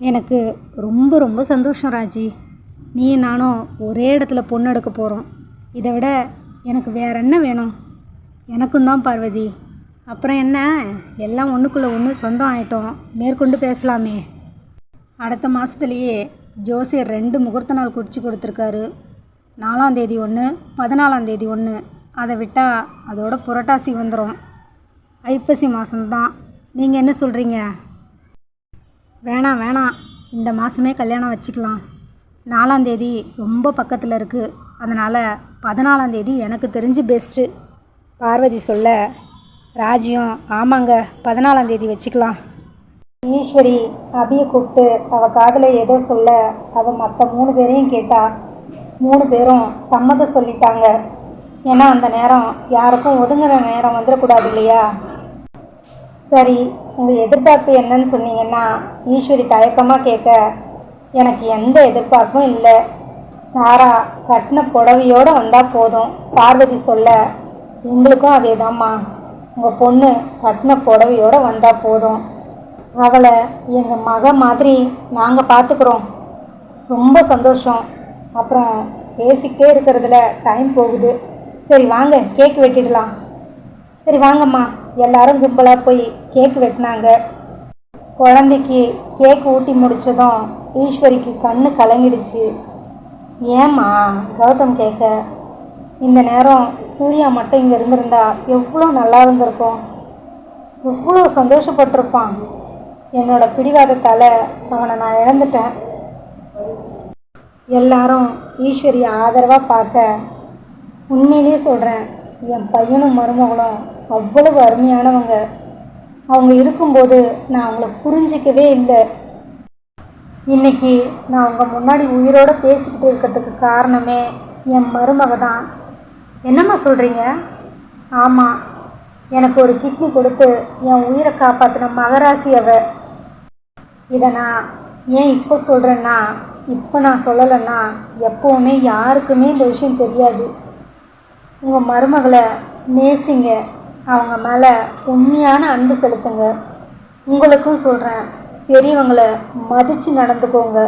எனக்கு ரொம்ப ரொம்ப சந்தோஷம் ராஜி. நீ நானும் ஒரே இடத்துல பொண்ணு எடுக்க போகிறோம் இதை விட எனக்கு வேற என்ன வேணும்? எனக்கும் தான் பார்வதி. அப்புறம் என்ன? எல்லாம் ஒன்றுக்குள்ளே ஒன்று சொந்தம் ஆயிட்டோம். மேற்கொண்டு பேசலாமே. அடுத்த மாதத்துலேயே ஜோசியர் ரெண்டு முகூர்த்த நாள் குறித்து கொடுத்துருக்காரு. நாலாம் தேதி ஒன்று பதினாலாம் தேதி ஒன்று அதை விட்டால் அதோட புரட்டாசி வந்துடும் ஐப்பசி மாதம்தான் நீங்கள் என்ன சொல்கிறீங்க வேணாம் வேணாம். இந்த மாதமே கல்யாணம் வச்சுக்கலாம். நாலாந்தேதி ரொம்ப பக்கத்தில் இருக்குது அதனால் பதினாலாந்தேதி எனக்கு தெரிஞ்சு பெஸ்ட்டு பார்வதி சொல்ல ராஜியும் ஆமாங்க பதினாலாந்தேதி வச்சுக்கலாம். ஈஸ்வரி அபியை கூப்பிட்டு அவள் காதில் ஏதோ சொல்ல அவள் மற்ற மூணு பேரையும் கேட்டா மூணு பேரும் சம்மதம் சொல்லிட்டாங்க. ஏன்னா அந்த நேரம் யாருக்கும் ஒதுங்குற நேரம் வந்துடக்கூடாது இல்லையா? சரி உங்கள் எதிர்பார்ப்பு என்னன்னு சொன்னீங்கன்னா ஈஸ்வரி தயக்கமாக கேட்க எனக்கு எந்த எதிர்பார்ப்பும் இல்லை. சாரா கட்டின புடவையோடு வந்தால் போதும். பார்வதி சொல்ல எங்களுக்கும் அதே தாம்மா உங்கள் பொண்ணு கட்டின புடவையோடு வந்தால் போதும். அவளை எங்கள் மக மாதிரி நாங்கள் பார்த்துக்குறோம் ரொம்ப சந்தோஷம். அப்புறம் பேசிக்கிட்டே இருக்கிறதுல டைம் போகுது. சரி வாங்க கேக் வெட்டிடலாம். சரி வாங்கம்மா. எல்லாரும் கும்பலாக போய் கேக் வெட்டினாங்க. குழந்தைக்கு கேக் ஊட்டி முடிச்சதும் ஈஸ்வரிக்கு கண்ணு கலங்கிடுச்சு. ஏம்மா கௌதம் கேட்க இந்த நேரம் சூர்யா மட்டும் இங்கே இருந்திருந்தா எவ்வளோ நல்லா இருந்திருக்கும். எவ்வளோ சந்தோஷப்பட்டிருப்பான். என்னோட பிடிவாதத்தால் அவனை நான் இழந்துட்டேன். எல்லாரும் ஈஸ்வரியை ஆதரவாக பார்க்க உண்மையிலேயே சொல்கிறேன் என் பையனும் மருமகளும் அவ்வளவு அருமையானவங்க. அவங்க இருக்கும்போது நான் அவங்கள புரிஞ்சிக்கவே இல்லை. இன்னைக்கு நான் அவங்க முன்னாடி உயிரோடு பேசிக்கிட்டு இருக்கிறதுக்கு காரணமே என் மருமக தான். என்னம்மா சொல்கிறீங்க ஆமாம் எனக்கு ஒரு கிட்னி கொடுத்து என் உயிரை காப்பாற்றின மகராசி அவ. இதை நான் ஏன் இப்போ சொல்கிறேன்னா இப்போ நான் சொல்லலைன்னா எப்போவுமே யாருக்குமே இந்த விஷயம் தெரியாது. உங்கள் மருமகளை நேசிங்க. அவங்க மேலே உண்மையான அன்பு செலுத்துங்க. உங்களுக்கும் சொல்கிறேன் பெரியவங்களை மதித்து நடந்துக்கோங்க.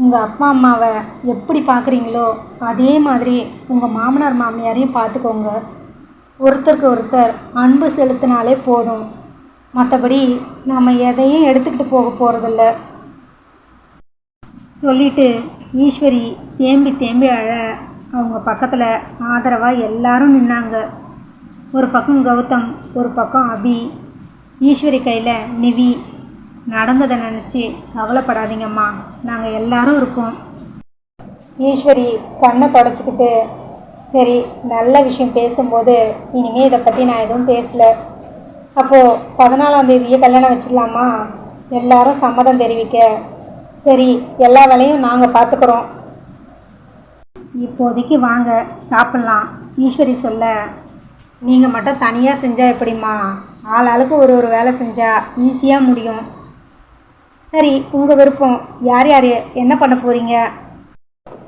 உங்கள் அப்பா அம்மாவை எப்படி பார்க்குறீங்களோ அதே மாதிரி உங்கள் மாமனார் மாமியாரையும் பார்த்துக்கோங்க ஒருத்தருக்கு ஒருத்தர் அன்பு செலுத்தினாலே போதும். மற்றபடி நாம் எதையும் எடுத்துக்கிட்டு போக போகிறதில்ல சொல்லிட்டு ஈஸ்வரி தேம்பி தேம்பி அழ. அவங்க பக்கத்தில் ஆதரவாக எல்லாரும் நின்னாங்க. ஒரு பக்கம் கௌதம் ஒரு பக்கம் அபி. ஈஸ்வரி கையில் நிவி. நடந்ததை நினச்சி கவலைப்படாதீங்கம்மா. நாங்கள் எல்லாரும் இருக்கோம். ஈஸ்வரி கண்ணை தொடச்சிக்கிட்டு சரி நல்ல விஷயம் பேசும்போது இனிமேல் இதை பற்றி நான் எதுவும் பேசல. அப்போது பதினாலாம் தேதியே கல்யாணம் வச்சிடலாமா? எல்லாரும் சம்மதம் தெரிவிக்க. சரி எல்லா வேலையும் நாங்கள் பார்த்துக்குறோம் இப்போதைக்கு வாங்க சாப்பிட்லாம். ஈஸ்வரி சொல்ல நீங்கள் மட்டும் தனியாக செஞ்சால் எப்படிம்மா? ஆள் ஆளுக்கு ஒரு ஒரு வேலை செஞ்சால் ஈஸியாக முடியும். சரி உங்கள் விருப்பம். யார் யார்? என்ன பண்ண போகிறீங்க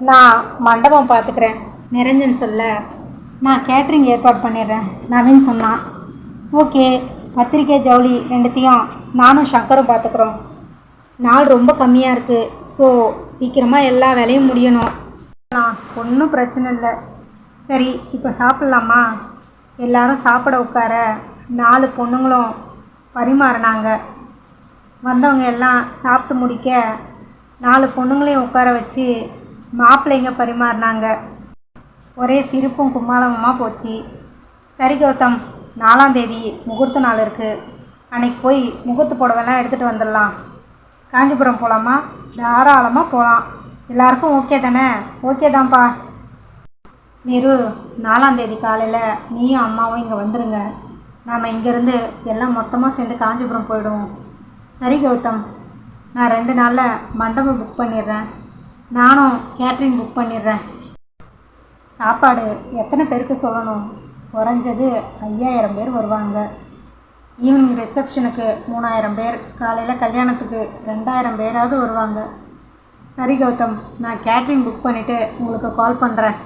நான் மண்டபம் பார்த்துக்கிறேன் நிரஞ்சன் சொல்ல. நான் கேட்ரிங் ஏற்பாடு பண்ணிடுறேன். நவீன் சொன்னான். ஓகே பத்திரிக்கை ஜவுளி ரெண்டுத்தையும் நானும் சங்கரும் பார்த்துக்குறோம் நாள் ரொம்ப கம்மியாக இருக்குது ஸோ சீக்கிரமாக எல்லா வேலையும் முடியணும். ஒன்றும் பிரச்சனை இல்லை. சரி இப்போ சாப்பிட்லாமா? எல்லாரும் சாப்பிட உட்கார நாலு பொண்ணுங்களும் பரிமாறினாங்க. வந்தவங்க எல்லாம் சாப்பிட்டு முடிக்க நாலு பொண்ணுங்களையும் உட்கார வச்சு மாப்பிள்ளைங்க பரிமாறினாங்க. ஒரே சிரிப்பும் கும்மாளமாக போச்சு. சரி கௌதம் நாலாம் தேதி முகூர்த்த நாள் இருக்குது அன்னைக்கு போய் முகூர்த்த புடவைலாம் எடுத்துகிட்டு வந்துடலாம். காஞ்சிபுரம் போகலாமா தாராளமாக போகலாம் எல்லாருக்கும் ஓகே தானே? ஓகே தான்ப்பா. நேரு நாலாந்தேதி காலையில் நீயும் அம்மாவும் இங்கே வந்துடுங்க நாம் இங்கேருந்து எல்லாம் மொத்தமாக சேர்ந்து காஞ்சிபுரம் போயிடுவோம். சரி கௌதம். நான் ரெண்டு நாளில் மண்டபம் புக் பண்ணிடுறேன். நானும் கேட்ரிங் புக் பண்ணிடுறேன். சாப்பாடு எத்தனை பேருக்கு சொல்லணும்? குறைஞ்சது ஐயாயிரம் பேர் வருவாங்க. ஈவினிங் ரிசப்ஷனுக்கு மூணாயிரம் பேர் காலையில் கல்யாணத்துக்கு ரெண்டாயிரம் பேராவது வருவாங்க. சரி கௌதம். நான் கேட்ரிங் புக் பண்ணிவிட்டு உங்களுக்கு கால் பண்ணுறேன்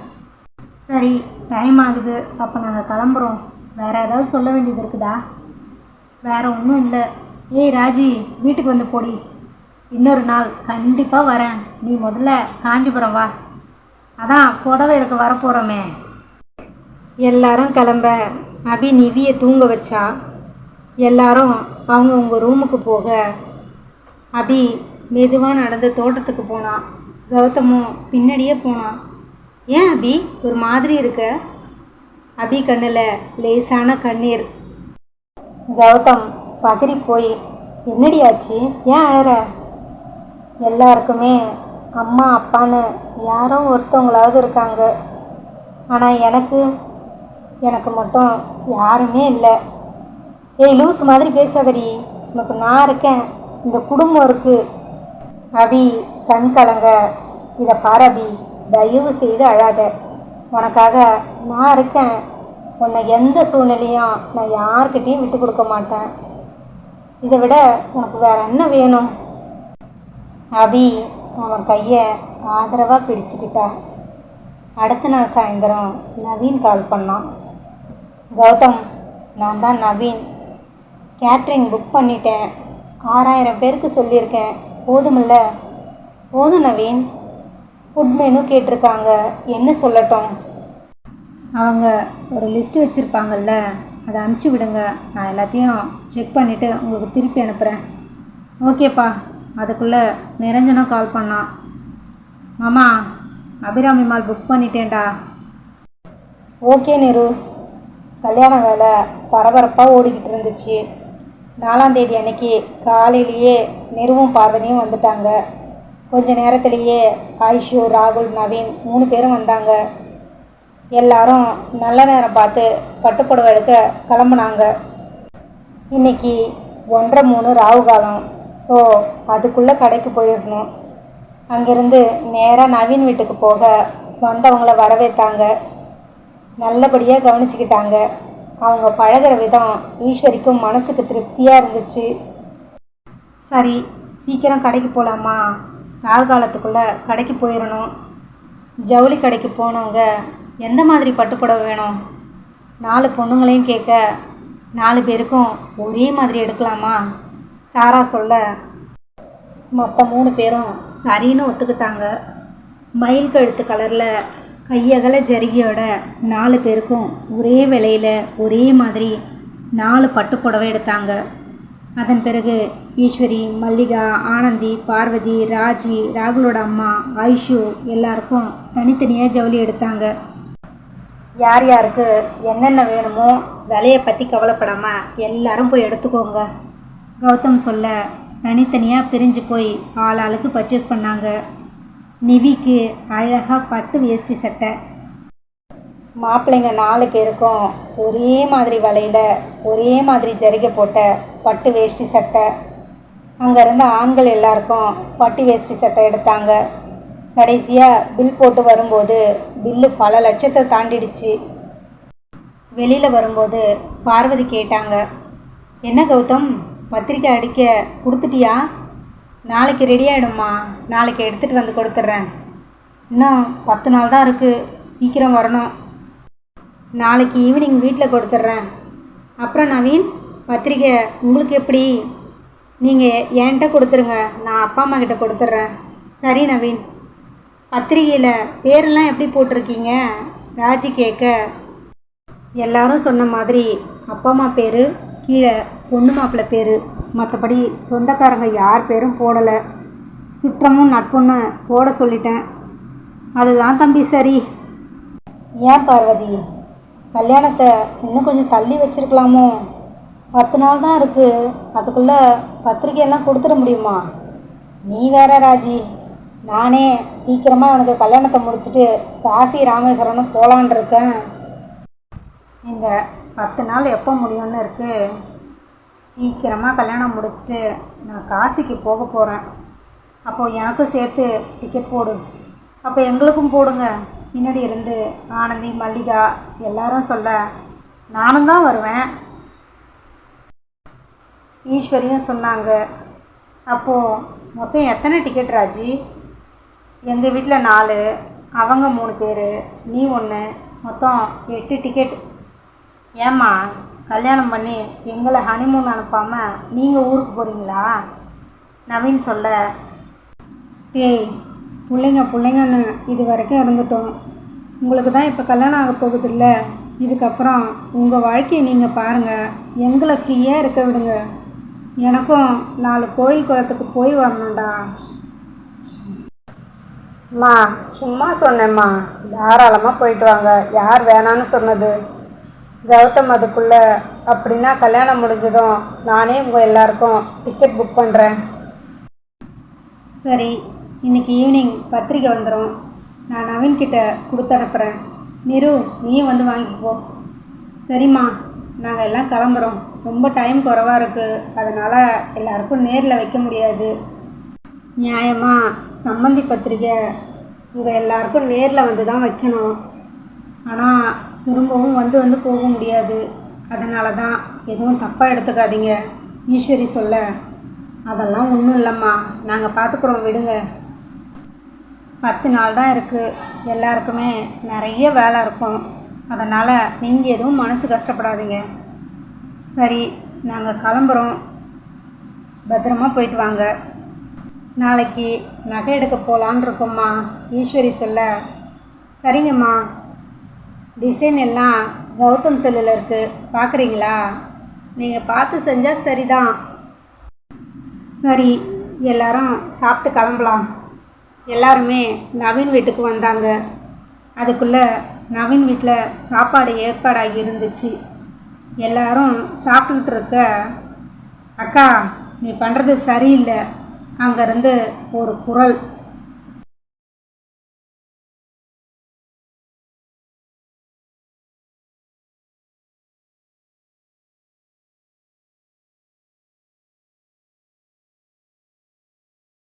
சரி டைம் ஆகுது. அப்போ நாங்கள் கிளம்புறோம். வேறு ஏதாவது சொல்ல வேண்டியது இருக்குதா? வேறு ஒன்றும் இல்லை. ஏய் ராஜி வீட்டுக்கு வந்து போடி. இன்னொரு நாள் கண்டிப்பாக வரேன். நீ முதல்ல காஞ்சிபுரம் வா. அதான் புடவை எடுக்க வரப்போகிறோமே எல்லாரும் கிளம்ப. அபி நிவியை தூங்க வச்சா. எல்லாரும் அவங்க உங்கள் ரூமுக்கு போக. அபி மெதுவாக நடந்து தோட்டத்துக்கு போனான் கௌதமும் பின்னாடியே போனான் ஏன் அபி? ஒரு மாதிரி இருக்க. அபி கண்ணில் லேசான கண்ணீர். கௌதம் பதறி போய் என்னடி ஆச்சு? ஏன் அழற? எல்லாருக்குமே அம்மா அப்பான்னு யாரோ ஒருத்தவங்களாவது இருக்காங்க. ஆனால் எனக்கு எனக்கு மட்டும் யாருமே இல்லை. ஏய் லூஸ் மாதிரி பேசாதடி. உனக்கு நான் இருக்கேன். இந்த குடும்பம் இருக்குது அபி கண் கலங்க. இதை பாரு அபி. தயவு செய்து அழாத. உனக்காக நான் இருக்கேன். உன்னை எந்த சூழ்நிலையும் நான் யார்கிட்டயும் விட்டு கொடுக்க மாட்டேன். இதை விட உனக்கு வேற என்ன வேணும்? அபி அவன் கையை ஆதரவாக பிடிச்சுக்கிட்டான் அடுத்த நாள் சாயந்தரம் நவீன் கால் பண்ணான். கௌதம் நான் தான் நவீன். கேட்ரிங் புக் பண்ணிட்டேன். ஆறாயிரம் பேருக்கு சொல்லியிருக்கேன். போதுமில்ல. போதும் நவீன். ஃபுட் மெனு கேட்டிருக்காங்க. என்ன சொல்லட்டும்? அவங்க ஒரு லிஸ்ட் வச்சுருப்பாங்கல்ல அதை அனுப்பிச்சி விடுங்க. நான் எல்லாத்தையும் செக் பண்ணிவிட்டு உங்களுக்கு திருப்பி அனுப்புகிறேன் ஓகேப்பா. அதுக்குள்ளே நிரஞ்சனும் கால் பண்ணான். மாமா அபிராமி மால் புக் பண்ணிட்டேன்டா. ஓகே நிரு. கல்யாண வேலை பரபரப்பாக ஓடிக்கிட்டு இருந்துச்சு. நாலாம் தேதி அன்னைக்கு காலையிலேயே நிருவும் பார்வதியும் வந்துட்டாங்க. கொஞ்ச நேரத்திலேயே ஆயிஷு ராகுல் நவீன் மூணு பேரும் வந்தாங்க. எல்லாரும் நல்ல நேரம் பார்த்து பட்டுப்புடவை எடுக்க கிளம்புனாங்க. இன்னைக்கு ஒன்றரை மூணு ராகு காலம். ஸோ அதுக்குள்ளே கடைக்கு போயிடணும். அங்கேருந்து நேராக நவீன் வீட்டுக்கு போக வந்தவங்கள வரவேற்றாங்க நல்லபடியாக கவனிச்சுக்கிட்டாங்க. அவங்க பழகுற விதம் ஈஸ்வரிக்கும் மனசுக்கு திருப்தியாக இருந்துச்சு. சரி சீக்கிரம் கடைக்கு போகலாமா நாள் காலத்துக்குள்ளே கடைக்கு போயிடணும் ஜவுளி கடைக்கு போனவங்க எந்த மாதிரி பட்டுப்புடவை வேணும்? நாலு பொண்ணுங்களையும் கேட்க நாலு பேருக்கும் ஒரே மாதிரி எடுக்கலாமா? சாரா சொல்ல மொத்த மூணு பேரும் சரின்னு ஒத்துக்கிட்டாங்க. மயில் கழுத்து கலரில் கையகல ஜரிகையோட நாலு பேருக்கும் ஒரே விலையில் ஒரே மாதிரி நாலு பட்டுப்புடவை எடுத்தாங்க. அதன் பிறகு ஈஸ்வரி மல்லிகா ஆனந்தி பார்வதி ராஜி ராகுலோட அம்மா ஐஷு எல்லாருக்கும் தனித்தனியாக ஜவுளி எடுத்தாங்க. யார் யாருக்கு என்னென்ன வேணுமோ விலையை பற்றி கவலைப்படாமல் எல்லாரும் போய் எடுத்துக்கோங்க. கௌதம் சொல்ல தனித்தனியாக பிரிஞ்சு போய் ஆள் ஆளுக்கு பர்ச்சேஸ் பண்ணாங்க. நிவிக்கு அழகாக பட்டு வேஷ்டி சட்டை. மாப்பிள்ளைங்க நாலு பேருக்கும் ஒரே மாதிரி வலையில் ஒரே மாதிரி ஜரிகை போட்ட பட்டு வேஷ்டி சட்டை. அங்கே இருந்த ஆண்கள் எல்லாருக்கும் பட்டு வேஷ்டி சட்டை எடுத்தாங்க. கடைசியாக பில் போட்டு வரும்போது பில்லு பல லட்சத்தை தாண்டிடுச்சு. வெளியில் வரும்போது பார்வதி கேட்டாங்க என்ன கௌதம் பத்திரிக்கை அடிக்க கொடுத்துட்டியா? நாளைக்கு ரெடி ஆகிடும்மா நாளைக்கு எடுத்துகிட்டு வந்து கொடுத்துட்றேன். இன்னும் பத்து நாள் தான் இருக்குது சீக்கிரம் வரணும். நாளைக்கு ஈவினிங் வீட்டில் கொடுத்துட்றேன். அப்புறம் நவீன் பத்திரிக்கை உங்களுக்கு எப்படி? நீங்கள் என்கிட்ட கொடுத்துருங்க. நான் அப்பா அம்மா கிட்ட கொடுத்துட்றேன் சரி நவீன். பத்திரிகையில் பேரெல்லாம் எப்படி போட்டிருக்கீங்க? ராஜி கேட்க எல்லாரும் சொன்ன மாதிரி அப்பா அம்மா பேர் கீழே பொண்ணு மாப்பிள்ளை பேர். மற்றபடி சொந்தக்காரங்க யார் பேரும் போடலை. சுற்றமும் நட்புன்னு போட சொல்லிட்டேன். அதுதான் தம்பி சரி. ஏன் பார்வதி? கல்யாணத்தை இன்னும் கொஞ்சம் தள்ளி வச்சிருக்கலாமோ? பத்து நாள் தான் இருக்குது அதுக்குள்ளே பத்திரிக்கையெல்லாம் கொடுத்துட முடியுமா? நீ வேற ராஜி. நானே சீக்கிரமாக உனக்கு கல்யாணத்தை முடிச்சுட்டு காசி ராமேஸ்வரனும் போகலான் இருக்கேன். இந்த பத்து நாள் எப்போ முடியும்னு இருக்குது சீக்கிரமாக கல்யாணம் முடிச்சுட்டு நான் காசிக்கு போக போகிறேன் அப்போது எனக்கும் சேர்த்து டிக்கெட் போடு. அப்போ எங்களுக்கும் போடுங்க. பின்னாடி இருந்து ஆனந்தி மல்லிகா எல்லாரும் சொல்ல நானும் தான் வருவேன். ஈஸ்வரியும் சொன்னாங்க. அப்போது மொத்தம் எத்தனை டிக்கெட் ராஜி? எங்கள் வீட்டில் நாலு அவங்க மூணு பேர் நீ ஒன்று மொத்தம் எட்டு டிக்கெட் ஏம்மா கல்யாணம் பண்ணி எங்களை ஹனிமூன் அனுப்பாமல் நீங்கள் ஊருக்கு போகிறீங்களா நவீன் சொல்ல ஏய் பிள்ளைங்க பிள்ளைங்கன்னு இது வரைக்கும் இருந்துட்டோம். உங்களுக்கு தான் இப்போ கல்யாணம் ஆக போகுதுல்ல. இதுக்கப்புறம் உங்கள் வாழ்க்கையை நீங்கள் பாருங்கள் எங்களை ஃப்ரீயாக இருக்க விடுங்க. எனக்கும் நாலு கோயில் குளத்துக்கு போய் வரணும்டா. அம்மா சும்மா சொன்னேம்மா. தாராளமாக போயிட்டு வாங்க. யார் வேணான்னு சொன்னது. கௌதம் அதுக்குள்ள அப்படின்னா கல்யாணம் முடிஞ்சதும் நானே உங்கள் எல்லாருக்கும் டிக்கெட் புக் பண்ணுறேன் சரி இன்னைக்கு ஈவினிங் பத்திரிக்கை வந்துடும் நான் நவீன் கிட்ட கொடுத்து அனுப்புகிறேன் நிரு நீயும் வந்து வாங்கிப்போ சரிம்மா நாங்கள் எல்லாம் கிளம்புறோம். ரொம்ப டைம் குறவாக இருக்குது அதனால் எல்லாருக்கும் நேரில் வைக்க முடியாது. நியாயமாக சம்மந்தி பத்திரிக்கை இங்கே எல்லாருக்கும் நேரில் வந்து தான் வைக்கணும். ஆனால் திரும்பவும் வந்து வந்து போக முடியாது. அதனால தான் எதுவும் தப்பாக எடுத்துக்காதீங்க. ஈஸ்வரி சொல்ல அதெல்லாம் ஒன்றும் இல்லைம்மா. நாங்கள் பார்த்துக்குறோம் விடுங்க. பத்து நாள் தான் இருக்குது எல்லாருக்குமே நிறைய வேலை இருக்கும். அதனால் நீங்கள் எதுவும் மனசு கஷ்டப்படாதீங்க. சரி நாங்கள் கிளம்புறோம். பத்திரமா போயிட்டு வாங்க. நாளைக்கு நகை எடுக்க போகலான் இருக்கோம்மா ஈஸ்வரி சொல்ல. சரிங்கம்மா. டிசைன் எல்லாம் கௌதம் செல்லில் இருக்குது பார்க்குறீங்களா நீங்கள் பார்த்து செஞ்சால் சரிதான். சரி எல்லாரும் சாப்பிட்டு கிளம்பலாம். எல்லாருமே நவீன் வீட்டுக்கு வந்தாங்க. அதுக்குள்ளே நவீன் வீட்டில் சாப்பாடு ஏற்பாடாகி இருந்துச்சு. எல்லாரும் சாப்பிட்டுக்கிட்டு இருக்க அக்கா நீ பண்ணுறது சரியில்லை. அங்கேருந்து ஒரு குரல்.